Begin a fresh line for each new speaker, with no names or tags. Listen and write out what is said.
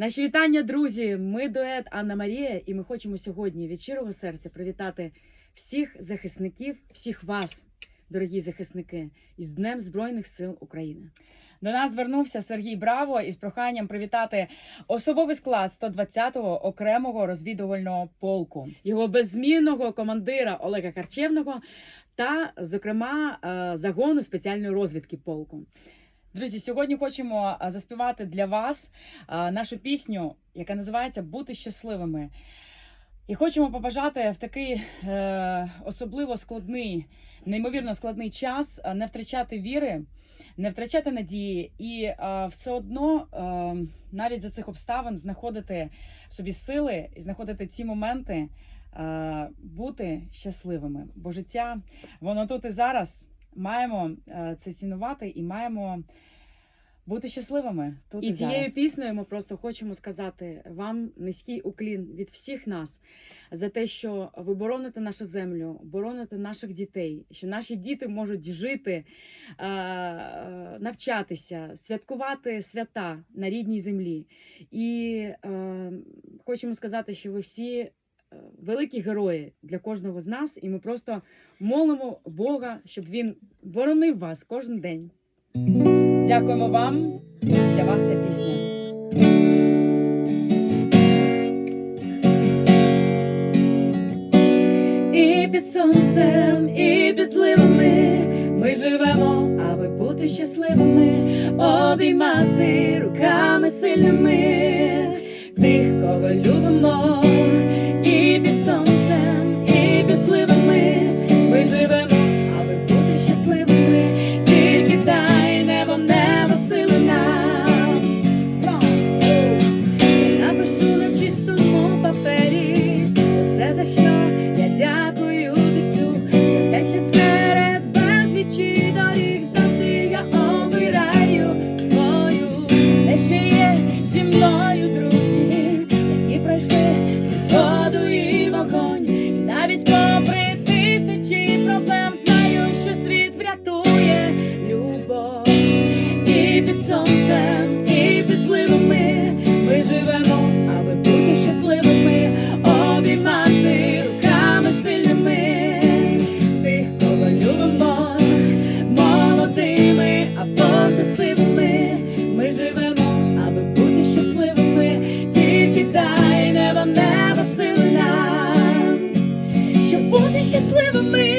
Наші вітання, друзі! Ми дует Анна Марія, і ми хочемо сьогодні від щирого серця привітати всіх захисників, всіх вас, дорогі захисники, із Днем Збройних сил України. До нас звернувся Сергій Браво із проханням привітати особовий склад 120-го окремого розвідувального полку, його беззмінного командира Олега Харчевного та, зокрема, е, загону спеціальної розвідки полку. Друзі, сьогодні хочемо заспівати для вас нашу пісню, яка називається Бути щасливими. І хочемо побажати в такий е, особливо складний, неймовірно складний час не втрачати віри, не втрачати надії і а, все одно а, навіть за цих обставин знаходити в собі сили і знаходити ці моменти, а, бути щасливими. Бо життя воно тут і зараз. Маємо е, це цінувати і маємо бути щасливими тут і,
І
цією
зараз.
піснею ми просто хочемо сказати вам низький уклін від всіх нас за те, що ви бороните нашу землю, бороните наших дітей, що наші діти можуть жити, е, навчатися, святкувати свята на рідній землі. І е, хочемо сказати, що ви всі. Великі герої для кожного з нас, і ми просто молимо Бога, щоб він боронив вас кожен день. Дякуємо вам. Для вас ця пісня. І під сонцем, і під зливами ми живемо, аби бути щасливими, обіймати руками сильними тих, кого любимо, зі мною друзі, які пройшли крізь воду і вогонь, і навіть попри тисячі проблем знаю, що світ врятує любов і під сонцем. live with me.